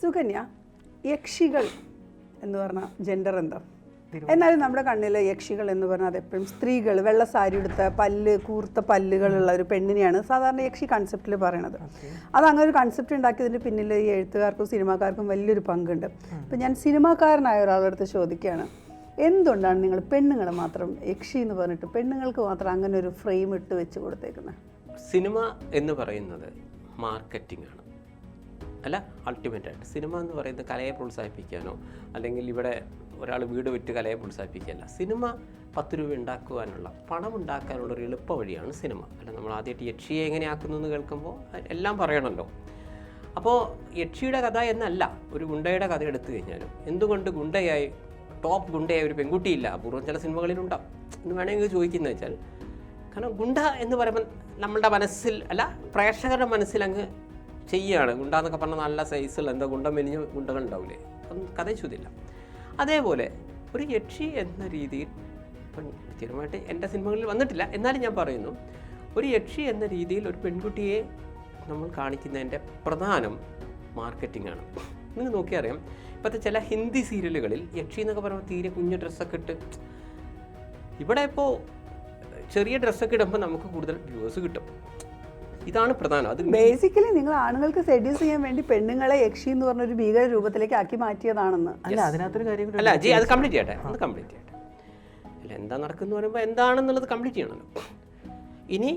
സുകന്യ യക്ഷികൾ എന്ന് പറഞ്ഞ ജെൻഡർ എന്താ. എന്നാലും നമ്മുടെ കണ്ണിലെ യക്ഷികൾ എന്ന് പറഞ്ഞാൽ അതെപ്പോഴും സ്ത്രീകൾ വെള്ള സാരി എടുത്ത പല്ല് കൂർത്ത പല്ലുകളുള്ള ഒരു പെണ്ണിനെയാണ് സാധാരണ യക്ഷി കൺസെപ്റ്റിൽ പറയണത്. അത് അങ്ങനെ ഒരു കൺസെപ്റ്റ് ഉണ്ടാക്കിയതിന് പിന്നിൽ ഈ എഴുത്തുകാർക്കും സിനിമാക്കാർക്കും വലിയൊരു പങ്കുണ്ട്. അപ്പം ഞാൻ സിനിമാക്കാരനായ ഒരാളുടെ അടുത്ത് ചോദിക്കുകയാണ് എന്തുകൊണ്ടാണ് നിങ്ങൾ പെണ്ണുങ്ങൾ മാത്രം യക്ഷി എന്ന് പറഞ്ഞിട്ട് പെണ്ണുങ്ങൾക്ക് മാത്രം അങ്ങനെ ഒരു ഫ്രെയിം ഇട്ട് വെച്ച് കൊടുത്തേക്കുന്നത് സിനിമ എന്ന് പറയുന്നത് മാർക്കറ്റിംഗ് ആണ്. അല്ല അൾട്ടിമേറ്റ് ആയിട്ട്. സിനിമ എന്ന് പറയുന്നത് കലയെ പ്രോത്സാഹിപ്പിക്കാനോ അല്ലെങ്കിൽ ഇവിടെ ഒരാൾ വീട് വിറ്റ് കലയെ പ്രോത്സാഹിപ്പിക്കുകയല്ല. സിനിമ പത്ത് രൂപ ഉണ്ടാക്കുവാനുള്ള പണം ഉണ്ടാക്കാനുള്ള ഒരു എളുപ്പ വഴിയാണ് സിനിമ. അല്ല നമ്മൾ ആദ്യമായിട്ട് യക്ഷിയെ എങ്ങനെയാക്കുന്നു എന്ന് കേൾക്കുമ്പോൾ എല്ലാം പറയണമല്ലോ അപ്പോൾ യക്ഷിയുടെ കഥ എന്നല്ല ഒരു ഗുണ്ടയുടെ കഥ എടുത്തു കഴിഞ്ഞാലും. എന്തുകൊണ്ട് ഗുണ്ടയായി ടോപ്പ് ഗുണ്ടയായ ഒരു പെൺകുട്ടിയില്ല? അപൂർവം ചില സിനിമകളിലുണ്ടാവും എന്ന് വേണമെങ്കിൽ ചോദിക്കുന്നത് വെച്ചാൽ കാരണം ഗുണ്ട എന്ന് പറയുമ്പോൾ നമ്മളുടെ മനസ്സിൽ അല്ല പ്രേക്ഷകരുടെ മനസ്സിൽ അങ്ങ് ചെയ്യുകയാണ് ഗുണ്ട എന്നൊക്കെ പറഞ്ഞാൽ നല്ല സൈസുള്ള എന്താ ഗുണ്ട മെലിഞ്ഞ ഗുണ്ടകൾ ഉണ്ടാവില്ലേ അപ്പം കഥ ചോദ്യമില്ല അതേപോലെ ഒരു യക്ഷി എന്ന രീതിയിൽ ഇപ്പം സ്ഥിരമായിട്ട് എന്റെ സിനിമകളിൽ വന്നിട്ടില്ല. എന്നാലും ഞാൻ പറയുന്നു ഒരു യക്ഷി എന്ന രീതിയിൽ ഒരു പെൺകുട്ടിയെ നമ്മൾ കാണിക്കുന്നതിന്റെ പ്രധാനം മാർക്കറ്റിംഗ് ആണ്. നിങ്ങൾ നോക്കിയറിയാം ഇപ്പോഴത്തെ ചില ഹിന്ദി സീരിയലുകളിൽ യക്ഷി എന്നൊക്കെ പറയുമ്പോൾ തീരെ കുഞ്ഞു ഡ്രസ്സൊക്കെ ഇട്ട് ഇവിടെ ഇപ്പോൾ ചെറിയ ഡ്രസ്സൊക്കെ ഇടുമ്പോൾ നമുക്ക് കൂടുതൽ വ്യൂവേഴ്സ് കിട്ടും. ഇതാണ് പ്രധാനം. അത് ബേസിക്കലി നിങ്ങൾ ആണുങ്ങൾക്ക് സെഡ്യൂസ് ചെയ്യാൻ വേണ്ടി പെണ്ണുങ്ങളെ യക്ഷി എന്ന് പറഞ്ഞ ഒരു ഭീകര രൂപത്തിലേക്ക് ആക്കി മാറ്റിയതാണെന്ന്. അല്ല അതിനകത്തൊരു കാര്യം അല്ല ജി അത് കംപ്ലീറ്റ് ചെയ്യട്ടെ. അത് കംപ്ലീറ്റ് ചെയ്യട്ടെ. അല്ല എന്താ നടക്കുന്നു പറയുമ്പോൾ എന്താണെന്നുള്ളത് കംപ്ലീറ്റ് ചെയ്യണമല്ലോ. ഇനി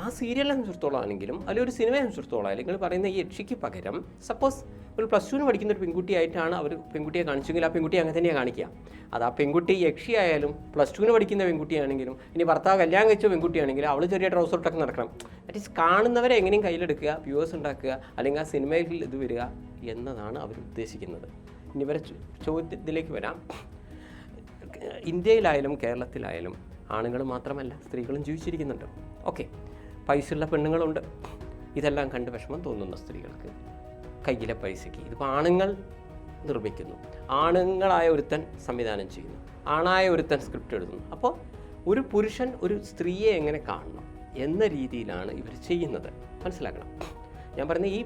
ആ സീരിയലിനെ സംബന്ധിച്ചിടത്തോളം ആണെങ്കിലും അല്ലെങ്കിൽ ഒരു സിനിമയെ സംബന്ധിച്ചിടത്തോളം അല്ലെങ്കിൽ പറയുന്ന ഈ യക്ഷിക്ക് പകരം സപ്പോസ് ഒരു പ്ലസ് ടുവിന് പഠിക്കുന്ന ഒരു പെൺകുട്ടിയായിട്ടാണ് അവർ പെൺകുട്ടിയെ കാണിച്ചെങ്കിൽ ആ പെൺകുട്ടി അങ്ങനെ തന്നെയാണ് കാണിക്കുക. അത് ആ പെൺകുട്ടി യക്ഷിയായാലും പ്ലസ് ടുവിന് പഠിക്കുന്ന പെൺകുട്ടിയാണെങ്കിലും ഇനി ഭർത്താവ് കല്യാണം കഴിച്ച പെൺകുട്ടിയാണെങ്കിലും അവൾ ചെറിയ ട്രൗസർ ഇട്ടൊക്കെ നടക്കണം. അറ്റ്ലീസ്റ്റ് കാണുന്നവരെ എങ്ങനെയും കയ്യിലെടുക്കുക വ്യൂവേഴ്സ് ഉണ്ടാക്കുക അല്ലെങ്കിൽ ആ സിനിമയിൽ ഇത് വരിക എന്നതാണ് അവർ ഉദ്ദേശിക്കുന്നത്. ഇനി ഇവരെ ചോദ്യത്തിലേക്ക് വരാം. ഇന്ത്യയിലായാലും കേരളത്തിലായാലും ആണുങ്ങൾ മാത്രമല്ല സ്ത്രീകളും ജീവിച്ചിരിക്കുന്നുണ്ട്. ഓക്കെ പൈസയുള്ള പെണ്ണുങ്ങളുണ്ട്. ഇതെല്ലാം കണ്ട് വിഷമം തോന്നുന്ന സ്ത്രീകൾക്ക്. കയ്യിലെ പൈസയ്ക്ക്. ഇതിപ്പോൾ ആണുങ്ങൾ നിർമ്മിക്കുന്നു. ആണുങ്ങളായ ഒരുത്തൻ സംവിധാനം ചെയ്യുന്നു. ആണായ ഒരുത്തൻ സ്ക്രിപ്റ്റ് എഴുതുന്നു. അപ്പോൾ ഒരു പുരുഷൻ ഒരു സ്ത്രീയെ എങ്ങനെ കാണണം എന്ന രീതിയിലാണ് ഇവർ ചെയ്യുന്നത്. മനസ്സിലാക്കണം? ഞാൻ പറയുന്നത് ഈ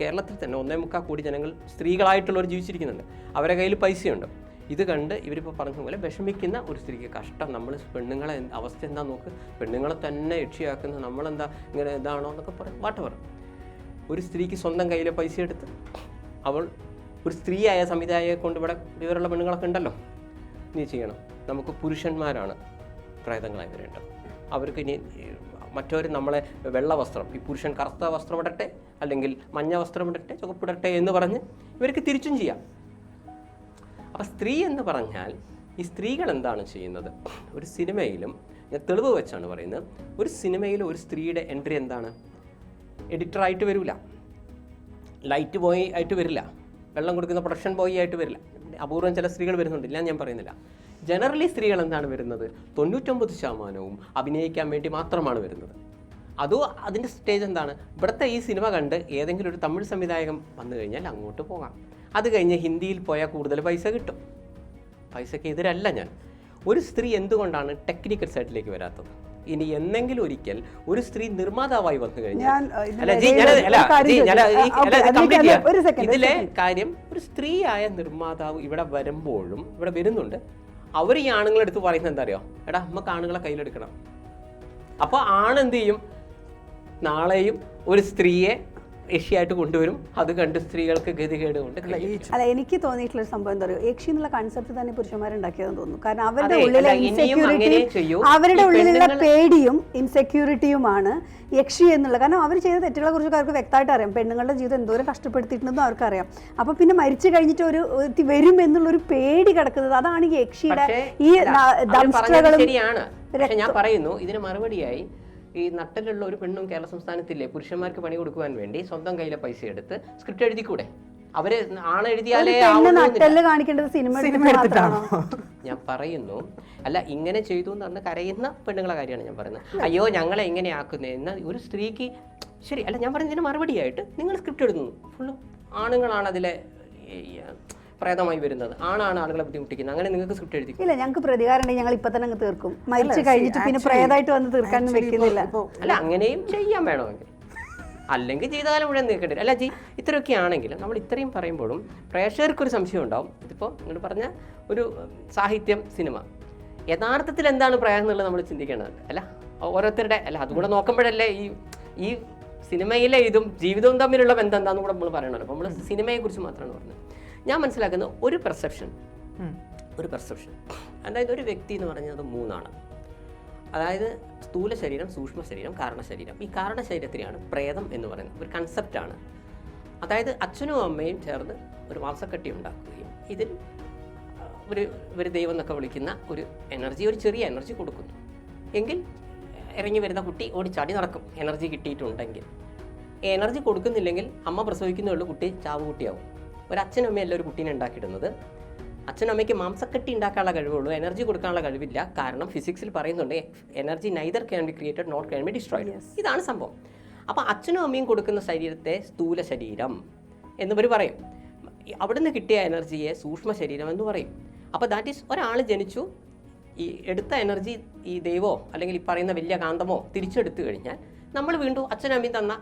കേരളത്തിൽ തന്നെ ഒന്നേ മുക്കാൽ കോടി ജനങ്ങൾ സ്ത്രീകളായിട്ടുള്ളവർ ജീവിച്ചിരിക്കുന്നുണ്ട്. അവരുടെ കയ്യിൽ പൈസയുണ്ട്. ഇത് കണ്ട് ഇവരിപ്പോൾ പോലെ വിഷമിക്കുന്ന ഒരു സ്ത്രീക്ക് കഷ്ടം. നമ്മൾ പെണ്ണുങ്ങളെ അവസ്ഥ എന്താ നോക്ക്? പെണ്ണുങ്ങളെ തന്നെ രക്ഷയാക്കുന്ന നമ്മളെന്താ ഇങ്ങനെ ഇതാണോ എന്നൊക്കെ പറയും വാട്ടവർ ഒരു സ്ത്രീക്ക് സ്വന്തം കയ്യിലെ പൈസ എടുത്ത് അവൾ ഒരു സ്ത്രീയായ സംവിധായകയെ കൊണ്ട് ഇവിടെ വിവരമുള്ള പെണ്ണുങ്ങളൊക്കെ ഉണ്ടല്ലോ. നീ ചെയ്യണം. നമുക്ക് പുരുഷന്മാരാണ് പ്രേതങ്ങളായി വരേണ്ടത്. അവർക്ക് ഇനി മറ്റവർ നമ്മളെ വെള്ള വസ്ത്രം ഈ പുരുഷൻ കറുത്ത വസ്ത്രം ഇടട്ടെ അല്ലെങ്കിൽ മഞ്ഞ വസ്ത്രം ഇടട്ടെ ചുവപ്പിടട്ടെ എന്ന് പറഞ്ഞ് ഇവർക്ക് തിരിച്ചും ചെയ്യാം. അപ്പം സ്ത്രീ എന്ന് പറഞ്ഞാൽ ഈ സ്ത്രീകൾ എന്താണ് ചെയ്യുന്നത്? ഒരു സിനിമയിലും ഞാൻ തെളിവ് വെച്ചാണ് പറയുന്നത് ഒരു സിനിമയിൽ ഒരു സ്ത്രീയുടെ എൻട്രി എന്താണ്? എഡിറ്ററായിട്ട് വരില്ല ലൈറ്റ് ബോയ് ആയിട്ട് വരില്ല. വെള്ളം കൊടുക്കുന്ന പ്രൊഡക്ഷൻ ബോയ് ആയിട്ട് വരില്ല. അപൂർവം ചില സ്ത്രീകൾ വരുന്നുണ്ട്. ഇല്ല ഞാൻ പറയുന്നില്ല. ജനറലി സ്ത്രീകൾ എന്താണ് വരുന്നത്? തൊണ്ണൂറ്റൊമ്പത് ശതമാനവും അഭിനയിക്കാൻ വേണ്ടി മാത്രമാണ് വരുന്നത്. അതോ അതിന്റെ സ്റ്റേജ് എന്താണ്? ഇവിടുത്തെ ഈ സിനിമ കണ്ട് ഏതെങ്കിലും ഒരു തമിഴ് സംവിധായകൻ വന്നു കഴിഞ്ഞാൽ അങ്ങോട്ട് പോകാം. അത് കഴിഞ്ഞ് ഹിന്ദിയിൽ പോയാൽ കൂടുതൽ പൈസ കിട്ടും. പൈസയ്ക്ക് എതിരല്ല ഞാൻ. ഒരു സ്ത്രീ എന്തുകൊണ്ടാണ് ടെക്നിക്കൽ സൈഡിലേക്ക് വരാത്തത്? ഇനി എന്നെങ്കിലും ഒരിക്കൽ ഒരു സ്ത്രീ നിർമ്മാതാവായി വന്നു കഴിഞ്ഞാൽ ഇതിലെ കാര്യം ഒരു സ്ത്രീയായ നിർമ്മാതാവ് ഇവിടെ വരുമ്പോഴും ഇവിടെ വരുന്നുണ്ട്. അവർ ഈ ആണുങ്ങളെടുത്ത് പറയുന്നത് എന്താ അറിയോ എടാ നമുക്ക് ആണുങ്ങളെ കയ്യിലെടുക്കണം. അപ്പോൾ ആണെന്ത് ചെയ്യും? നാളെയും ഒരു സ്ത്രീയെ യക്ഷിയായിട്ട് കൊണ്ടുവരും. അത് കണ്ട് സ്ത്രീകൾക്ക് ഗതികേട് കൊണ്ട് അല്ല എനിക്ക് തോന്നിയിട്ടുള്ള ഒരു സംഭവം എന്താ പറയുക ഏഷ്യ എന്നുള്ള കൺസെപ്റ്റ് തന്നെ പുരുഷന്മാരുണ്ടാക്കിയതെന്ന് തോന്നുന്നു. കാരണം അവരുടെ ഉള്ളിലെ. ഇൻസെക്യൂരിറ്റി അവരുടെ ഉള്ളിലുള്ള പേടിയും ഇൻസെക്യൂരിറ്റിയുമാണ് യക്ഷി എന്നുള്ള. കാരണം അവർ ചെയ്ത തെറ്റുകളെ കുറിച്ച് അവർക്ക് വ്യക്തമായിട്ട് അറിയാം. പെണ്ണുങ്ങളുടെ ജീവിതം എന്തോരം കഷ്ടപ്പെടുത്തിയിട്ടുണ്ടെന്ന് അവർക്കറിയാം അപ്പൊ പിന്നെ മരിച്ചു കഴിഞ്ഞിട്ട് ഒരു വരും എന്നുള്ളൊരു പേടി കിടക്കുന്നത് അതാണ് ഈ യക്ഷിയുടെ ഈ ശരിയാണ്. പക്ഷെ ഞാൻ പറയുന്നു ഇതിന് മറുപടിയായി ഈ നട്ടലുള്ള ഒരു പെണ്ണും കേരള സംസ്ഥാനത്തില്ലേ? പുരുഷന്മാർക്ക് പണി കൊടുക്കുവാൻ വേണ്ടി സ്വന്തം കയ്യിലെ പൈസ എടുത്ത് സ്ക്രിപ്റ്റ് എഴുതിക്കൂടെ? അവർ ആണെഴുതിയാലേ കാണിക്കേണ്ടത് സിനിമ സിനിമ എടുത്തിട്ടാണോ? ഞാൻ പറയുന്നു. അല്ല ഇങ്ങനെ ചെയ്തു എന്ന് പറഞ്ഞ് കരയുന്ന പെണ്ണുങ്ങളെ കാര്യമാണ് ഞാൻ പറയുന്നത്. അയ്യോ ഞങ്ങളെ എങ്ങനെയാക്കുന്നത് എന്നാൽ ഒരു സ്ത്രീക്ക് ശരി അല്ല ഞാൻ പറയുന്നതിന് മറുപടിയായിട്ട് നിങ്ങൾ സ്ക്രിപ്റ്റ് എഴുതുന്നു ഫുള്ളും ആണുങ്ങളാണ് അതിലെ പ്രേതമായി വരുന്നത്. ആണാണ് ആളുകളെ ബുദ്ധിമുട്ടിക്കുന്നത്. അങ്ങനെ നിങ്ങൾക്ക് സ്ക്രിപ്റ്റ് എഴുതി ഇല്ല ഞങ്ങൾക്ക് പ്രതികാരം ഉണ്ടെങ്കിൽ ഞങ്ങൾ ഇപ്പൊ തന്നെ അങ്ങ് തീർക്കും. മരിച്ചു കഴിഞ്ഞിട്ട് പിന്നെ പ്രേതമായിട്ട് വന്ന് തീർക്കാനൊന്നും വെക്കുന്നില്ല. അല്ല അങ്ങനെയും ചെയ്യാൻ വേണമെങ്കിൽ. അല്ലെങ്കിൽ ജീവിതകാലം മുഴുവൻ നീക്കേണ്ടി വരും. അല്ല ജി ഇത്രയൊക്കെ ആണെങ്കിലും നമ്മൾ ഇത്രയും പറയുമ്പോഴും പ്രേക്ഷകർക്കൊരു സംശയം ഉണ്ടാവും. ഇതിപ്പോൾ നിങ്ങൾ പറഞ്ഞ ഒരു സാഹിത്യം സിനിമ. യഥാർത്ഥത്തിൽ എന്താണ് പ്രയാസം എന്നുള്ളത് നമ്മൾ ചിന്തിക്കേണ്ടതുണ്ട് അല്ല ഓരോരുത്തരുടെ അല്ല അതുകൂടെ നോക്കുമ്പോഴല്ലേ ഈ ഈ സിനിമയിലെ ഇതും ജീവിതവും തമ്മിലുള്ള ബന്ധം എന്താണെന്ന് കൂടെ നമ്മൾ പറയണമല്ലോ. അപ്പോൾ നമ്മൾ സിനിമയെക്കുറിച്ച് മാത്രമാണ് പറഞ്ഞത്. ഞാൻ മനസ്സിലാക്കുന്ന ഒരു പെർസെപ്ഷൻ ഒരു പെർസെപ്ഷൻ അതായത് ഒരു വ്യക്തി എന്ന് പറഞ്ഞത് മൂന്നാണ്. അതായത് സ്ഥൂല ശരീരം സൂക്ഷ്മ ശരീരം കാരണ ശരീരം. ഈ കാരണ ശരീരത്തിനെയാണ് പ്രേതം എന്ന് പറയുന്നത്. ഒരു കൺസെപ്റ്റാണ് അതായത് അച്ഛനും അമ്മയും ചേർന്ന് ഒരു മാംസക്കട്ടി ഉണ്ടാക്കുകയും ഇതിൽ ഒരു ഒരു ദൈവം എന്നൊക്കെ വിളിക്കുന്ന ഒരു എനർജി ഒരു ചെറിയ എനർജി കൊടുക്കുന്നു. എങ്കിൽ ഇറങ്ങി വരുന്ന കുട്ടി ഓടിച്ചാടി നടക്കും. എനർജി കിട്ടിയിട്ടുണ്ടെങ്കിൽ. എനർജി കൊടുക്കുന്നില്ലെങ്കിൽ അമ്മ പ്രസവിക്കുന്നുള്ളൂ കുട്ടി ചാവ് കുട്ടിയാവും ഒരു അച്ഛനും അമ്മയല്ല ഒരു കുട്ടീനെ ഉണ്ടാക്കിയിടുന്നത്. അച്ഛനും അമ്മയ്ക്ക് മാംസക്കട്ടി ഉണ്ടാക്കാനുള്ള കഴിവുള്ളൂ എനർജി കൊടുക്കാനുള്ള കഴിവില്ല. കാരണം ഫിസിക്സിൽ പറയുന്നുണ്ട് energy neither can be created not can be destroyed ഇതാണ് സംഭവം. അപ്പോൾ അച്ഛനും അമ്മയും കൊടുക്കുന്ന ശരീരത്തെ സ്ഥൂല ശരീരം എന്നിവർ പറയും. അവിടുന്ന് കിട്ടിയ എനർജിയെ സൂക്ഷ്മ ശരീരം എന്ന് പറയും. അപ്പോൾ ദാറ്റ് ഈസ് ഒരാൾ ജനിച്ചു ഈ എടുത്ത എനർജി ഈ ദൈവമോ അല്ലെങ്കിൽ ഈ പറയുന്ന വലിയ കാന്തമോ തിരിച്ചെടുത്തു കഴിഞ്ഞാൽ നമ്മൾ വീണ്ടും അച്ഛനും അമ്മയും തന്ന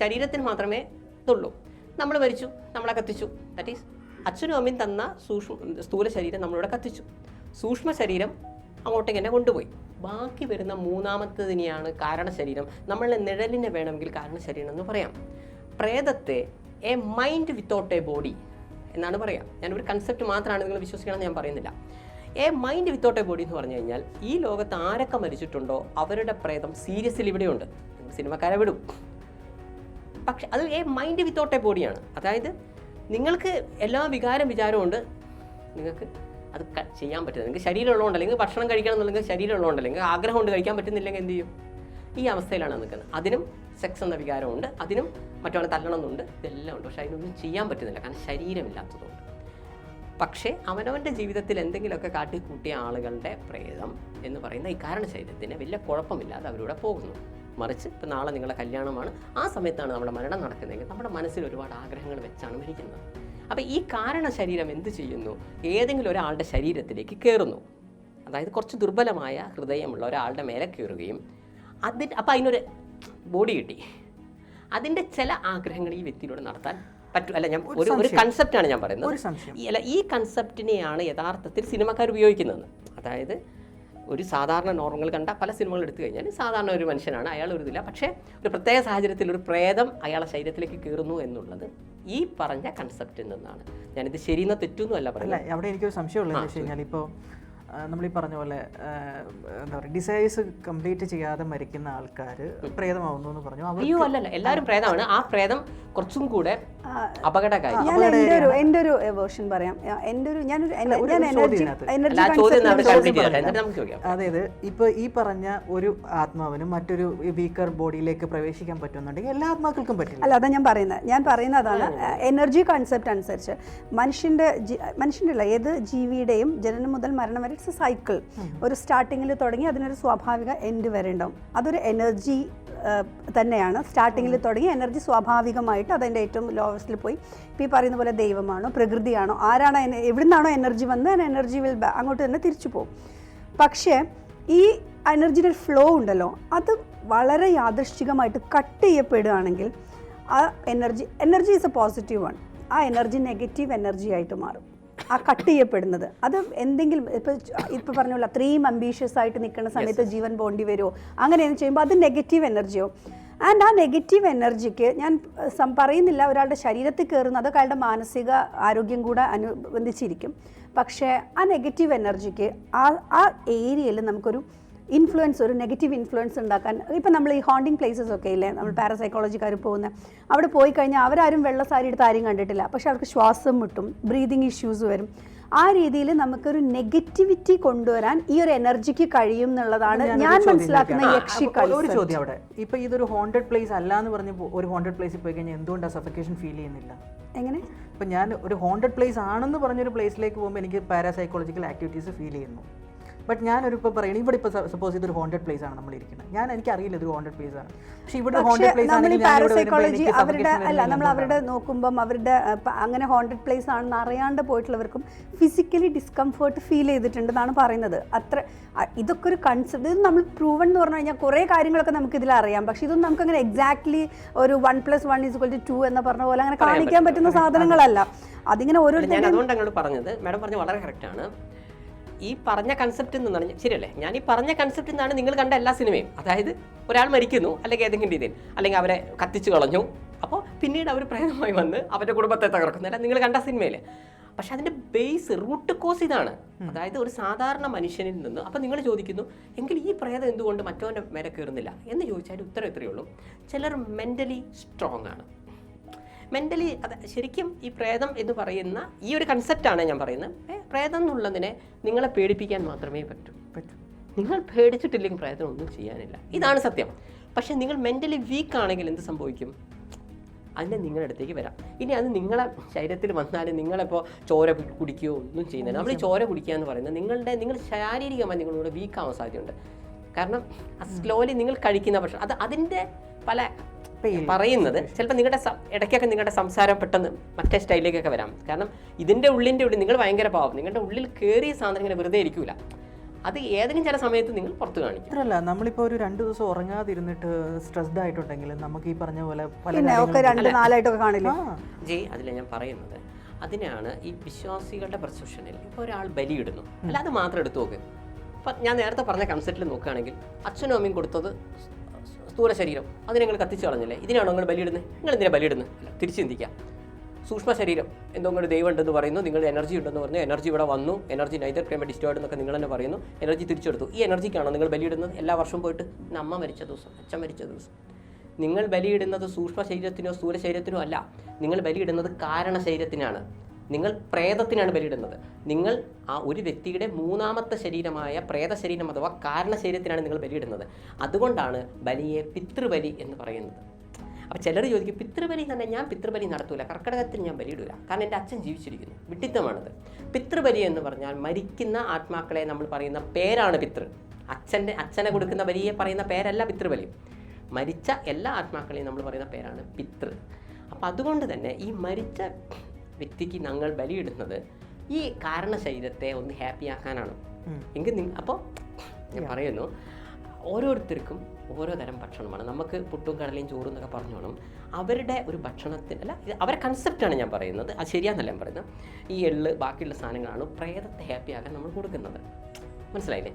ശരീരത്തിന് മാത്രമേ ഇതുള്ളൂ. നമ്മൾ മരിച്ചു നമ്മളെ കത്തിച്ചു. ദാറ്റ് ഈസ് അച്ഛനും അമ്മയും തന്ന സൂക്ഷ്മ സ്ഥൂല ശരീരം നമ്മളിവിടെ കത്തിച്ചു. സൂക്ഷ്മ ശരീരം അങ്ങോട്ടേക്ക് തന്നെ കൊണ്ടുപോയി. ബാക്കി വരുന്ന മൂന്നാമത്തതിനെയാണ് കാരണശരീരം നമ്മളുടെ നിഴലിനെ വേണമെങ്കിൽ കാരണ ശരീരം എന്ന് പറയാം. പ്രേതത്തെ a mind without a body എന്നാണ് പറയാം. ഞാനൊരു കൺസെപ്റ്റ് മാത്രമാണ് നിങ്ങൾ വിശ്വസിക്കണം ഞാൻ പറയുന്നില്ല. A mind without a body എന്ന് പറഞ്ഞു കഴിഞ്ഞാൽ ഈ ലോകത്ത് ആരൊക്കെ മരിച്ചിട്ടുണ്ടോ അവരുടെ പ്രേതം സീരിയസിൽ ഇവിടെയുണ്ട്. സിനിമക്കാരെ വിടും. പക്ഷെ അത് ഏ മൈൻഡ് വിത്തൗട്ട് എ ബോഡിയാണ് അതായത് നിങ്ങൾക്ക് എല്ലാ വികാരം വിചാരവും ഉണ്ട്. നിങ്ങൾക്ക് അത് ചെയ്യാൻ പറ്റില്ല. നിങ്ങൾക്ക് ശരീരം ഉള്ളതുകൊണ്ട് അല്ലെങ്കിൽ ഭക്ഷണം കഴിക്കണം എന്നുണ്ടെങ്കിൽ ശരീരം ഉള്ളതുകൊണ്ട് അല്ലെങ്കിൽ ആഗ്രഹം കൊണ്ട് കഴിക്കാൻ പറ്റുന്നില്ലെങ്കിൽ എന്ത് ചെയ്യും? ഈ അവസ്ഥയിലാണ് നിൽക്കുന്നത്. അതിനും സെക്സ് എന്ന വികാരമുണ്ട് അതിനും മറ്റൊരാളെ തല്ലണം എന്നുണ്ട്. ഇതെല്ലാം ഉണ്ട്. പക്ഷേ അതിനൊന്നും ചെയ്യാൻ പറ്റുന്നില്ല. കാരണം ശരീരമില്ലാത്തതുകൊണ്ട്. പക്ഷേ അവനവന്റെ ജീവിതത്തിൽ എന്തെങ്കിലുമൊക്കെ കാട്ടിക്കൂട്ടിയ ആളുകളുടെ പ്രേതം എന്ന് പറയുന്ന ഈ കാരണ ശരീരത്തിന് വലിയ കുഴപ്പമില്ലാതെ അവരൂടെ പോകുന്നു. മറിച്ച് ഇപ്പം നാളെ നിങ്ങളുടെ കല്യാണമാണ്. ആ സമയത്താണ് നമ്മുടെ മരണം നടക്കുന്നതെങ്കിൽ നമ്മുടെ മനസ്സിൽ ഒരുപാട് ആഗ്രഹങ്ങൾ വെച്ചാണ് മരിക്കുന്നത്. അപ്പോൾ ഈ കാരണ ശരീരം എന്ത് ചെയ്യുന്നു? ഏതെങ്കിലും ഒരാളുടെ ശരീരത്തിലേക്ക് കയറുന്നു അതായത് കുറച്ച് ദുർബലമായ ഹൃദയമുള്ള ഒരാളുടെ മേലെ കയറുകയും അതിന് അപ്പോൾ അതിനൊരു ബോഡി കിട്ടി. അതിന്റെ ചില ആഗ്രഹങ്ങൾ ഈ വ്യക്തിയിലൂടെ നടത്താൻ പറ്റും അല്ല ഞാൻ ഒരു ഒരു കൺസെപ്റ്റാണ് ഞാൻ പറയുന്നത്. അല്ല ഈ കൺസെപ്റ്റിനെയാണ് യഥാർത്ഥത്തിൽ സിനിമക്കാർ ഉപയോഗിക്കുന്നത്. അതായത് ഒരു സാധാരണ നോർമൽ കണ്ട പല സിനിമകൾ എടുത്തു കഴിഞ്ഞാൽ സാധാരണ ഒരു മനുഷ്യനാണ് അയാൾ ഒരു ഇതില്ല. പക്ഷേ ഒരു പ്രത്യേക സാഹചര്യത്തിൽ ഒരു പ്രേതം അയാളെ ശരീരത്തിലേക്ക് കയറുന്നു എന്നുള്ളത് ഈ പറഞ്ഞ കൺസെപ്റ്റിൽ നിന്നാണ്. ഞാനിത് ശരിയെന്നോ തെറ്റൊന്നും അല്ല പറയുന്നത്. അവിടെ എനിക്കൊരു സംശയമുള്ളത് എന്ന് വെച്ച് കഴിഞ്ഞാൽ ഇപ്പോൾ നമ്മൾ ഈ പറഞ്ഞ പോലെ എന്താ പറയുക ഡിസൈസ് കംപ്ലീറ്റ് ചെയ്യാതെ മരിക്കുന്ന ആൾക്കാർ പ്രേതമാവുന്നു എന്ന് പറഞ്ഞു. അയ്യോ അല്ലല്ല എല്ലാവരും പ്രേതമാണ്. ആ പ്രേതം കുറച്ചും കൂടെ അപകടകാരി. ഞാൻ എന്റെ ഒരു എന്റെ ഒരു വേർഷൻ പറയാം. എന്റെ ഒരു ഞാനൊരു ഞാൻ എനർജി എനർജി അതായത് ഇപ്പൊ ഈ പറഞ്ഞ ഒരു ആത്മാവിനും മറ്റൊരു വീക്കർ ബോഡിയിലേക്ക് പ്രവേശിക്കാൻ പറ്റുന്നുണ്ടെങ്കിൽ എല്ലാ ആത്മാക്കൾക്കും പറ്റില്ല. അല്ല അതാ ഞാൻ പറയുന്നത്. ഞാൻ പറയുന്നതാണ് എനർജി കൺസെപ്റ്റ് അനുസരിച്ച് മനുഷ്യന്റെ മനുഷ്യന്റെ അല്ല ഏത് ജീവിയുടെയും ജനനം മുതൽ മരണം വരെ ഇറ്റ്സ് എ സൈക്കിൾ ഒരു സ്റ്റാർട്ടിങ്ങിൽ തുടങ്ങി അതിനൊരു സ്വാഭാവിക എൻഡ് വരെ ഉണ്ടാവും. അതൊരു എനർജി തന്നെയാണ്. സ്റ്റാർട്ടിങ്ങിൽ തുടങ്ങി എനർജി സ്വാഭാവികമായിട്ട് അതിന്റെ ഏറ്റവും ലോവസ്റ്റിൽ പോയി. ഇപ്പോൾ ഈ പറയുന്ന പോലെ ദൈവമാണോ പ്രകൃതിയാണോ ആരാണോ എവിടുന്നാണോ എനർജി വന്നത് എനർജി വിൽ അങ്ങോട്ട് തന്നെ തിരിച്ചു പോകും. പക്ഷേ ഈ എനർജിയുടെ ഫ്ലോ ഉണ്ടല്ലോ അത് വളരെ യാദൃശ്ചികമായിട്ട് കട്ട് ചെയ്യപ്പെടുകയാണെങ്കിൽ ആ energy energy is a positive one ആ എനർജി നെഗറ്റീവ് എനർജി ആയിട്ട് മാറും. ആ കട്ട് ചെയ്യപ്പെടുന്നത്. അത് എന്തെങ്കിലും ഇപ്പോൾ ഇപ്പോൾ പറഞ്ഞോളൂ അത്രയും അംബീഷ്യസ് ആയിട്ട് നിൽക്കുന്ന സമയത്ത് ജീവൻ പോണ്ടി വരുമോ അങ്ങനെയൊന്നും ചെയ്യുമ്പോൾ അത് നെഗറ്റീവ് എനർജിയോ ആൻഡ് ആ നെഗറ്റീവ് എനർജിക്ക് ഞാൻ സം പറയുന്നില്ല ഒരാളുടെ ശരീരത്തിൽ കയറുന്നത് അതൊക്കെ അയാളുടെ മാനസിക ആരോഗ്യം കൂടെ അനുബന്ധിച്ചിരിക്കും. പക്ഷേ ആ നെഗറ്റീവ് എനർജിക്ക് ആ ആ ഏരിയയിൽ നമുക്കൊരു ഇൻഫ്ലുവൻസ് ഒരു നെഗറ്റീവ് ഇൻഫ്ലുവൻസ് ഉണ്ടാക്കാൻ. ഇപ്പം നമ്മൾ ഈ ഹോണ്ടിങ് പ്ലേസസ് ഒക്കെ ഇല്ലേ നമ്മൾ പാരസൈക്കോളജിക്കാർ പോകുന്ന അവിടെ പോയി കഴിഞ്ഞാൽ അവരാരും വെള്ള സാരി എടുത്ത് ആരും കണ്ടിട്ടില്ല. പക്ഷെ അവർക്ക് ശ്വാസം മുട്ടും ബ്രീതിങ് ഇഷ്യൂസ് വരും. ആ രീതിയിൽ നമുക്കൊരു നെഗറ്റിവിറ്റി കൊണ്ടുവരാൻ ഈ ഒരു എനർജിക്ക് കഴിയും എന്നുള്ളതാണ് ഞാൻ മനസ്സിലാക്കുന്ന യക്ഷി ഒരു ചോദ്യം അവിടെ. ഇപ്പൊ ഇതൊരു ഹോണ്ടഡ് പ്ലേസ് അല്ല എന്ന് പറഞ്ഞ് ഒരു ഹോണ്ടഡ് പ്ലേസിൽ പോയി കഴിഞ്ഞാൽ എന്തുകൊണ്ടാണ് സഫക്കേഷൻ ഫീൽ ചെയ്യുന്നില്ല? എങ്ങനെ? ഇപ്പൊ ഞാൻ ഒരു ഹോണ്ടഡ് പ്ലേസ് ആണെന്ന് പറഞ്ഞൊരു പ്ലേസിലേക്ക് പോകുമ്പോൾ എനിക്ക് പാരാസൈക്കോളജിക്കൽ ആക്ടിവിറ്റീസ് ഫീൽ ചെയ്യുന്നു. ബട്ട് ഞാനൊരു ഇപ്പോൾ പറയുന്നത് ഇവിടെ ഇപ്പോൾ സപ്പോസ് ഇതൊരു ഹോണ്ടഡ് പ്ലേസ് ആണ് നമ്മൾ ഇരിക്കുന്നത്. ഞാൻ എനിക്ക് അറിയില്ല ഇതൊരു ഹോണ്ടഡ് പ്ലേസ് ആണ്. പക്ഷേ ഇവിടെ ഹോണ്ടഡ് പ്ലേസ് ആണ് പാരസൈക്കോളജി അവരുടെ അല്ല നമ്മൾ അവരുടെ നോക്കുമ്പം അവരുടെ അങ്ങനെ ഹോണ്ടഡ് പ്ലേസ് ആണെന്ന് അറിയാണ്ട് പോയിട്ടുള്ളവർക്കും ഫിസിക്കലി ഡിസ്കംഫേർട്ട് ഫീൽ ചെയ്തിട്ടുണ്ടെന്നാണ് പറയുന്നത്. അത്ര ഇതൊക്കെ ഒരു കൺസെപ്റ്റ് ഇത് നമ്മൾ പ്രൂവൺ എന്ന് പറഞ്ഞു കഴിഞ്ഞാൽ കുറേ കാര്യങ്ങളൊക്കെ നമുക്ക് ഇതിൽ അറിയാം. പക്ഷെ ഇതൊന്നും നമുക്ക് അങ്ങനെ എക്സാക്ട്ലി ഒരു one plus one is two two എന്ന് പറഞ്ഞ പോലെ അങ്ങനെ കാണിക്കാൻ പറ്റുന്ന സാധനങ്ങളല്ല. അതിങ്ങനെ ഓരോരുത്തരും ഞാൻ അതുകൊണ്ട് അങ്ങോട്ട് പറഞ്ഞത് മാഡം പറഞ്ഞത് വളരെ കറക്റ്റാണ് ഈ പറഞ്ഞ കൺസെപ്റ്റിൽ നിന്നാണ് ശരിയല്ലേ? ഞാൻ ഈ പറഞ്ഞ കൺസെപ്റ്റിൽ നിന്നാണ് നിങ്ങൾ കണ്ട എല്ലാ സിനിമയും അതായത് ഒരാൾ മരിക്കുന്നു അല്ലെങ്കിൽ ഏതെങ്കിലും രീതിയിൽ അല്ലെങ്കിൽ അവരെ കത്തിച്ചു കളഞ്ഞു. അപ്പോൾ പിന്നീട് അവർ പ്രേതമായി വന്ന് അവരുടെ കുടുംബത്തെ തകർക്കുന്നു. അല്ല? നിങ്ങൾ കണ്ട സിനിമയിൽ പക്ഷെ അതിന്റെ ബേസ് റൂട്ട് കോസ് ഇതാണ്. അതായത് ഒരു സാധാരണ മനുഷ്യനിൽ നിന്ന് അപ്പം നിങ്ങൾ ചോദിക്കുന്നു എങ്കിൽ ഈ പ്രേതം എന്തുകൊണ്ട് മറ്റവന്റെ മേലെ കയറുന്നില്ല? എന്ന് ചോദിച്ചാൽ ഉത്തരം ഇത്രയേ ഉള്ളൂ. ചിലർ മെന്റലി സ്ട്രോങ് ആണ്. മെന്റലി അത് ശരിക്കും ഈ പ്രേതം എന്ന് പറയുന്ന ഈ ഒരു കൺസെപ്റ്റാണ് ഞാൻ പറയുന്നത്. പ്രേതം എന്നുള്ളതിനെ നിങ്ങളെ പേടിപ്പിക്കാൻ മാത്രമേ പറ്റൂ. പറ്റൂ. നിങ്ങൾ പേടിച്ചിട്ടില്ലെങ്കിൽ പ്രേതം ഒന്നും ചെയ്യാനില്ല. ഇതാണ് സത്യം. പക്ഷേ നിങ്ങൾ മെന്റലി വീക്ക് ആണെങ്കിൽ എന്ത് സംഭവിക്കും? അതിനെ നിങ്ങളുടെ അടുത്തേക്ക് വരാം. ഇനി അത് നിങ്ങളെ ശരീരത്തിൽ വന്നാൽ നിങ്ങളിപ്പോൾ ചോര കുടിക്കുകയോ ഒന്നും ചെയ്യുന്നില്ല. നമ്മൾ ഈ ചോര കുടിക്കുക എന്ന് പറയുന്നത് നിങ്ങളുടെ നിങ്ങൾ ശാരീരികമായി നിങ്ങളുടെ വീക്കാവാൻ സാധ്യതയുണ്ട്. കാരണം സ്ലോലി നിങ്ങൾ കഴിക്കുന്ന ഭക്ഷണം. അത് അതിന്റെ പല. പറയുന്നത് ചിലപ്പോൾ നിങ്ങളുടെ ഇടയ്ക്കൊക്കെ നിങ്ങളുടെ സംസാരം പെട്ടെന്ന് മറ്റേ സ്റ്റൈലിലേക്കൊക്കെ വരാം. കാരണം ഇതിന്റെ ഉള്ളിന്റെ ഉള്ളിൽ നിങ്ങൾ ഭയങ്കര പാവം. നിങ്ങളുടെ ഉള്ളിൽ കയറിയ സാധനം ഇങ്ങനെ വെറുതെ ഇരിക്കൂല. അത് ഏതെങ്കിലും ചില സമയത്ത് നിങ്ങൾ പുറത്തു കാണിക്കും. മാത്രമല്ല നമ്മളിപ്പോൾ ഒരു രണ്ട് ദിവസം ഉറങ്ങാതിരുന്നിട്ട് സ്ട്രെസ്ഡ് ആയിട്ടുണ്ടെങ്കിൽ നമുക്ക് ഈ പറഞ്ഞ പോലെ രണ്ട് നാലായിട്ടൊക്കെ കാണില്ല? ജയ് അതിൽ ഞാൻ പറയുന്നത് അതിനാണ് ഈ വിശ്വാസികളുടെ പെർസെപ്ഷനിൽ ഇപ്പോൾ ഒരാൾ ബലിയിടുന്നു അല്ല അത് മാത്രം എടുത്തു നോക്ക്. അപ്പം ഞാൻ നേരത്തെ പറഞ്ഞ കൺസെപ്റ്റിൽ നോക്കുകയാണെങ്കിൽ അച്ഛനും അമ്മയും കൊടുത്തത് സ്ഥൂല ശരീരം. അതിനെ നിങ്ങൾ കത്തിച്ചു കളഞ്ഞില്ലേ? ഇതിനാണോ നിങ്ങൾ ബലിയിടുന്നത് നിങ്ങൾ എന്തിനാ ബലിയിടുന്നത് അല്ല തിരിച്ചു ചിന്തിക്കാം. സൂക്ഷ്മ ശരീരം എന്തോ ഒരു ദൈവം ഉണ്ടെന്ന് പറയുന്നു. നിങ്ങൾ എനർജി ഉണ്ടെന്ന് പറഞ്ഞു. എനർജി ഇവിടെ വന്നു. എനർജി നൈതർ ക്രൈമ ഡിസ്റ്റോർഡ് എന്നൊക്കെ നിങ്ങൾ തന്നെ പറയുന്നു. എനർജി തിരിച്ചെടുത്തു. ഈ എനർജിക്കാണോ നിങ്ങൾ ബലിയിടുന്നത്? എല്ലാ വർഷവും പോയിട്ട് അമ്മ മരിച്ച ദിവസം അച്ഛൻ മരിച്ച ദിവസം. നിങ്ങൾ ബലിയിടുന്നത് സൂക്ഷ്മ ശരീരത്തിനോ സ്ഥൂല ശരീരത്തിനോ അല്ല. നിങ്ങൾ ബലിയിടുന്നത് കാരണ ശരീരത്തിനാണ്. നിങ്ങൾ പ്രേതത്തിനാണ് ബലിയിടുന്നത്. നിങ്ങൾ ആ ഒരു വ്യക്തിയുടെ മൂന്നാമത്തെ ശരീരമായ പ്രേത ശരീരം അഥവാ കാരണ ശരീരത്തിനാണ് നിങ്ങൾ ബലിയിടുന്നത്. അതുകൊണ്ടാണ് ബലിയെ പിതൃബലി എന്ന് പറയുന്നത്. അപ്പോൾ ചിലർ ചോദിക്കും പിതൃബലി തന്നെ ഞാൻ പിതൃബലി നടത്തൂല. കർക്കിടകത്തിൽ ഞാൻ ബലിയിടൂല. കാരണം എന്റെ അച്ഛൻ ജീവിച്ചിരിക്കുന്നു. വിഡിത്തമാണത്. പിതൃബലി എന്ന് പറഞ്ഞാൽ മരിക്കുന്ന ആത്മാക്കളെ നമ്മൾ പറയുന്ന പേരാണ് പിതൃ. അച്ഛന്റെ അച്ഛനെ കൊടുക്കുന്ന ബലിയെ പറയുന്ന പേരല്ല പിതൃബലി. മരിച്ച എല്ലാ ആത്മാക്കളെയും നമ്മൾ പറയുന്ന പേരാണ് പിതൃ. അപ്പം അതുകൊണ്ട് തന്നെ ഈ മരിച്ച വ്യക്തിക്ക് ഞങ്ങൾ ബലിയിടുന്നത് ഈ കാരണ ശരീരത്തെ ഒന്ന് ഹാപ്പി ആക്കാനാണ്. എങ്കിൽ നിങ്ങൾ അപ്പോൾ ഞാൻ പറയുന്നു ഓരോരുത്തർക്കും ഓരോ തരം ഭക്ഷണമാണ്. നമുക്ക് പുട്ടും കടലയും ചോറും എന്നൊക്കെ പറഞ്ഞോളും. അവരുടെ ഒരു ഭക്ഷണത്തിന് അല്ല അവരുടെ കൺസെപ്റ്റാണ് ഞാൻ പറയുന്നത്. അത് ശരിയാണെന്നല്ല ഞാൻ പറയുന്നത്. ഈ എള്ള് ബാക്കിയുള്ള സാധനങ്ങളാണ് പ്രേതത്തെ ഹാപ്പിയാക്കാൻ നമ്മൾ കൊടുക്കുന്നത്. മനസ്സിലായില്ലേ?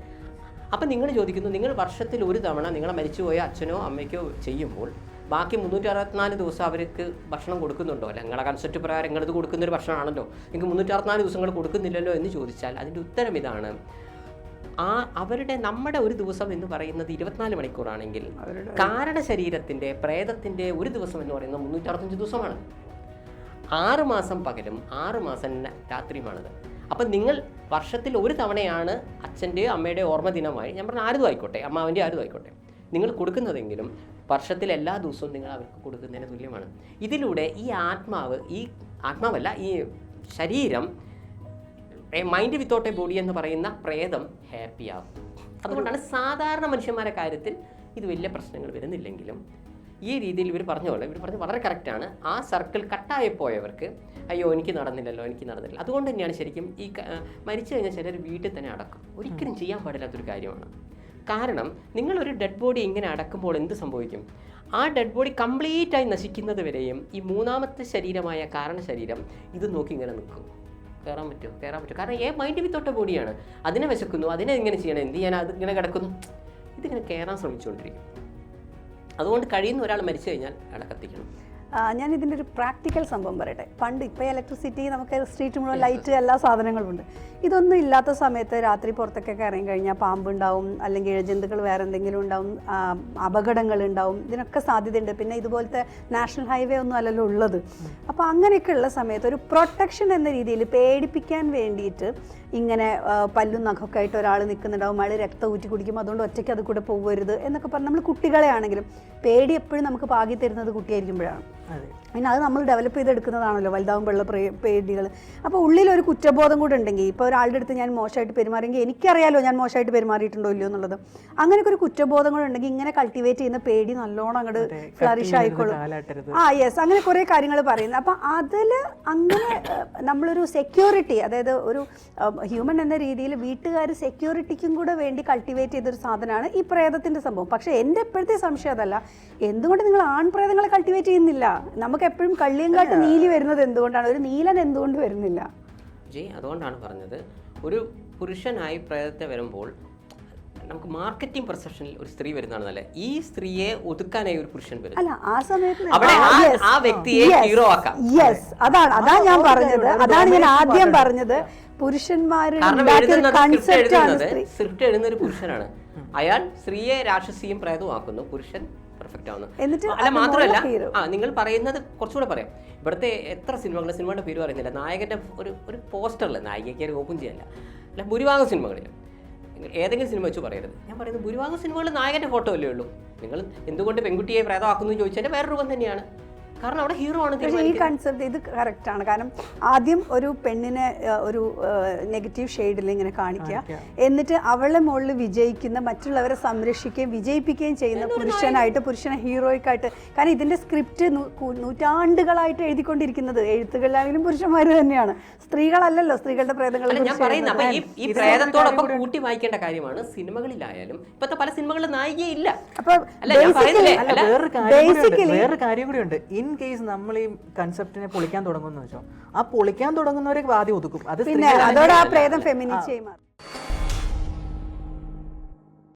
അപ്പം നിങ്ങൾ ചോദിക്കുന്നു നിങ്ങൾ വർഷത്തിൽ ഒരു തവണ നിങ്ങളെ മരിച്ചുപോയ അച്ഛനോ അമ്മയ്ക്കോ ചെയ്യുമ്പോൾ ബാക്കി മുന്നൂറ്റി അറുപത്തിനാല് ദിവസം അവർക്ക് ഭക്ഷണം കൊടുക്കുന്നുണ്ടോ? അല്ല നിങ്ങളുടെ കൺസെപ്റ്റ് പ്രകാരം നിങ്ങളിത് കൊടുക്കുന്നൊരു ഭക്ഷണമാണല്ലോ. നിങ്ങൾക്ക് മുന്നൂറ്റി അറുപത്തിനാല് ദിവസങ്ങൾ കൊടുക്കുന്നില്ലല്ലോ എന്ന് ചോദിച്ചാൽ അതിന്റെ ഉത്തരം ഇതാണ്. ആ അവരുടെ നമ്മുടെ ഒരു ദിവസം എന്ന് പറയുന്നത് ഇരുപത്തിനാല് മണിക്കൂറാണെങ്കിൽ കാരണ ശരീരത്തിന്റെ പ്രേതത്തിന്റെ ഒരു ദിവസം എന്ന് പറയുന്നത് മുന്നൂറ്റി അറുപത്തഞ്ച് ദിവസമാണ്. ആറ് മാസം പകലും ആറ് മാസം രാത്രിയുമാണത്. അപ്പം നിങ്ങൾ വർഷത്തിൽ ഒരു തവണയാണ് അച്ഛന്റെയോ അമ്മയുടെയോ ഓർമ്മ ദിനമായി ഞാൻ പറഞ്ഞ ആരും ആയിക്കോട്ടെ അമ്മാവന്റെ ആരും ആയിക്കോട്ടെ നിങ്ങൾ കൊടുക്കുന്നതെങ്കിലും വർഷത്തിൽ എല്ലാ ദിവസവും നിങ്ങൾ അവർക്ക് കൊടുക്കുന്നതിന് തുല്യമാണ്. ഇതിലൂടെ ഈ ആത്മാവ് ഈ ആത്മാവല്ല ഈ ശരീരം മൈൻഡ് വിത്തൗട്ട് എ ബോഡി എന്ന് പറയുന്ന പ്രേതം ഹാപ്പിയാകും അതുകൊണ്ടാണ് സാധാരണ മനുഷ്യന്മാരെ കാര്യത്തിൽ ഇത് വലിയ പ്രശ്നങ്ങൾ വരുന്നില്ലെങ്കിലും ഈ രീതിയിൽ ഇവർ പറഞ്ഞ പോലെ ഇവർ പറഞ്ഞത് വളരെ കറക്റ്റാണ് ആ സർക്കിൾ കട്ടായി പോയവർക്ക് അയ്യോ എനിക്ക് നടന്നില്ലല്ലോ എനിക്ക് നടന്നില്ല. അതുകൊണ്ട് തന്നെയാണ് ശരിക്കും ഈ മരിച്ചു കഴിഞ്ഞാൽ ചിലർ വീട്ടിൽ തന്നെ അടക്കും. ഒരിക്കലും ചെയ്യാൻ പാടില്ലാത്തൊരു കാര്യമാണ്. കാരണം നിങ്ങളൊരു ഡെഡ് ബോഡി ഇങ്ങനെ അടക്കുമ്പോൾ എന്ത് സംഭവിക്കും? ആ ഡെഡ് ബോഡി കംപ്ലീറ്റായി നശിക്കുന്നത് വരെയും ഈ മൂന്നാമത്തെ ശരീരമായ കാരണ ശരീരം ഇത് നോക്കി ഇങ്ങനെ നിൽക്കും. കയറാൻ പറ്റുമോ? കയറാൻ പറ്റുമോ? കാരണം ഏ മൈൻഡ് വിത്തൊട്ട ബോഡിയാണ് അതിനെ വിശക്കുന്നു അതിനെ ഇങ്ങനെ ചെയ്യണം എന്ത് ചെയ്യാൻ അത് ഇങ്ങനെ കിടക്കുന്നു. ഇതിങ്ങനെ കയറാൻ ശ്രമിച്ചുകൊണ്ടിരിക്കും. അതുകൊണ്ട് കഴിയുന്ന ഒരാൾ മരിച്ചു കഴിഞ്ഞാൽ അയാളെ കത്തിക്കണം. ഞാൻ ഇതിന്റെ ഒരു പ്രാക്ടിക്കൽ സംഭവം പറയട്ടെ. പണ്ട് ഇപ്പോൾ ഇലക്ട്രിസിറ്റി നമുക്ക് സ്ട്രീറ്റ് മുഴുവൻ ലൈറ്റ് എല്ലാ സാധനങ്ങളും ഉണ്ട് ഇതൊന്നും ഇല്ലാത്ത സമയത്ത് രാത്രി പുറത്തൊക്കെ ഇറങ്ങി കഴിഞ്ഞാൽ പാമ്പുണ്ടാവും അല്ലെങ്കിൽ ഇഴജന്തുക്കൾ വേറെ എന്തെങ്കിലും ഉണ്ടാവും അപകടങ്ങൾ ഉണ്ടാവും ഇതിനൊക്കെ സാധ്യതയുണ്ട്. പിന്നെ ഇതുപോലത്തെ നാഷണൽ ഹൈവേ ഒന്നും അല്ലല്ലോ ഉള്ളത്. അപ്പോൾ അങ്ങനെയൊക്കെ ഉള്ള സമയത്ത് ഒരു പ്രൊട്ടക്ഷൻ എന്ന രീതിയിൽ പേടിപ്പിക്കാൻ വേണ്ടിയിട്ട് ഇങ്ങനെ പല്ലും നഖമൊക്കെ ആയിട്ട് ഒരാൾ നിൽക്കുന്നുണ്ടാവും അയാൾ രക്തം ഊറ്റി കുടിക്കും അതുകൊണ്ട് ഒറ്റയ്ക്ക് അത് കൂടെ പോകരുത് എന്നൊക്കെ പറഞ്ഞ് നമ്മൾ കുട്ടികളെ ആണെങ്കിലും പേടി എപ്പോഴും നമുക്ക് പാകി തരുന്നത് കുട്ടിയായിരിക്കുമ്പോഴാണ്. അതെ പിന്നെ അത് നമ്മൾ ഡെവലപ്പ് ചെയ്തെടുക്കുന്നതാണല്ലോ വലുതാവുമ്പോഴുള്ള പേടികൾ. അപ്പോൾ ഉള്ളിലൊരു കുറ്റബോധം കൂടെ ഉണ്ടെങ്കിൽ ഇപ്പോൾ ഒരാളുടെ അടുത്ത് ഞാൻ മോശമായിട്ട് പെരുമാറിയെങ്കിൽ എനിക്കറിയാലോ ഞാൻ മോശമായിട്ട് പെരുമാറിയിട്ടുണ്ടോ ഇല്ലയോ എന്നുള്ളത്. അങ്ങനെയൊക്കെ ഒരു കുറ്റബോധം കൂടെ ഉണ്ടെങ്കിൽ ഇങ്ങനെ കൾട്ടിവേറ്റ് ചെയ്യുന്ന പേടി നല്ലോണം അങ്ങോട്ട് ഫ്ലറിഷ് ആയിക്കോളും. ആ യെസ് അങ്ങനെ കുറേ കാര്യങ്ങൾ പറയുന്നത് അപ്പം അതിൽ അങ്ങനെ നമ്മളൊരു സെക്യൂരിറ്റി അതായത് ഒരു ഹ്യൂമൻ എന്ന രീതിയിൽ വീട്ടുകാർ സെക്യൂരിറ്റിക്കും കൂടെ വേണ്ടി കൾട്ടിവേറ്റ് ചെയ്തൊരു സാധനമാണ് ഈ പ്രേതത്തിന്റെ സംഭവം. പക്ഷേ എന്റെ ഇപ്പോഴത്തെ സംശയം അതല്ല. എന്തുകൊണ്ട് നിങ്ങൾ ആൺപ്രേതങ്ങളെ കൾട്ടിവേറ്റ് ചെയ്യുന്നില്ല? നമുക്ക് എപ്പോഴും കള്ളിയങ്കാട്ട് നീലി വരുന്നത് എന്തുകൊണ്ടാണ് ഒരു നീലൻ എന്തുകൊണ്ട് വരുന്നില്ല ജി അതുകൊണ്ടാണ് പറഞ്ഞത് ഒരു പുരുഷനായി പ്രേതത്തെ വരുമ്പോൾ നമുക്ക് മാർക്കറ്റിംഗ് പെർസെപ്ഷനിൽ ഒരു സ്ത്രീ വരുന്നതാണ് നല്ലത് ഈ സ്ത്രീയെ ഒതുക്കാനായി ഒരു പുരുഷൻ വരും അല്ല ആ സമയത്ത് അവിടെ ആ- വ്യക്തിയെ ഹീറോ ആക്കാം. യെസ് അതാണ് അതാണ് ഞാൻ പറഞ്ഞത് അതാണ് ഞാൻ ആദ്യം പറഞ്ഞത് പുരുഷന്മാരുടെ സ്ക്രിപ്റ്റ് എഴുതുന്ന ഒരു പുരുഷനാണ് അയാൾ സ്ത്രീയെ രാക്ഷസിയും പ്രേതമാക്കുന്നു പുരുഷൻ പെർഫെക്റ്റ് ആവുന്നു. അല്ല മാത്രമല്ല ആ നിങ്ങൾ പറയുന്നത് കുറച്ചുകൂടെ പറയാം. ഇവിടുത്തെ എത്ര സിനിമകൾ സിനിമയുടെ പേര് പറയുന്നില്ല. നായകന്റെ ഒരു ഒരു പോസ്റ്ററിൽ നായികയ്ക്ക് ഒരു ഓപ്പൺ ചെയ്യാനില്ല അല്ല ഭൂരിഭാഗം സിനിമകളിൽ ഏതെങ്കിലും സിനിമ വെച്ച് പറയരുത്. ഞാൻ പറയുന്നത് ഭൂരിഭാഗം സിനിമകളിൽ നായകന്റെ ഫോട്ടോ അല്ലേ ഉള്ളൂ. നിങ്ങൾ എന്തുകൊണ്ട് പെൺകുട്ടിയെ പ്രേതമാക്കുന്നു ചോദിച്ചാൽ വേറെ രൂപം തന്നെയാണ്. കാരണം അവിടെ ഹീറോ ആണ് പക്ഷേ ഈ. കൺസെപ്റ്റ് ഇത് കറക്റ്റ് ആണ്. കാരണം ആദ്യം ഒരു പെണ്ണിനെ ഒരു നെഗറ്റീവ് ഷെയ്ഡിൽ ഇങ്ങനെ കാണിക്കുക. എന്നിട്ട് അവളെ മുകളിൽ വിജയിക്കുന്ന മറ്റുള്ളവരെ സംരക്ഷിക്കുകയും വിജയിപ്പിക്കുകയും ചെയ്യുന്ന പുരുഷനായിട്ട് പുരുഷനെ ഹീറോയ്ക്കായിട്ട് കാരണം ഇതിന്റെ സ്ക്രിപ്റ്റ് നൂറ്റാണ്ടുകളായിട്ട് എഴുതിക്കൊണ്ടിരിക്കുന്നത് എഴുത്തുകളിലാണെങ്കിലും പുരുഷന്മാർ തന്നെയാണ്. സ്ത്രീകളല്ലല്ലോ സ്ത്രീകളുടെ പ്രേതങ്ങൾ അല്ല ഞാൻ പറയുന്നത് അപ്പൊ ഈ ഈ പ്രേതത്തോടൊപ്പം കൂട്ടി വായിക്കേണ്ട കാര്യമാണ് സിനിമകളിലായാലും ഇപ്പത്തെ പല സിനിമകളിലും നായികയില്ല. അപ്പൊ. വേറൊരു കാര്യം കൂടി ഉണ്ട്. ഇൻ കേസ് നമ്മൾ ഈ കൺസെപ്റ്റിനെ പൊളിക്കാൻ തുടങ്ങുന്ന വെച്ചോ. ആ പൊളിക്കാൻ തുടങ്ങുന്നവരെ ആദ്യം ഒതുക്കും. അത് പിന്നെ അതോടെ ആ പ്രേതം ഫെമിനിസ്റ്റ്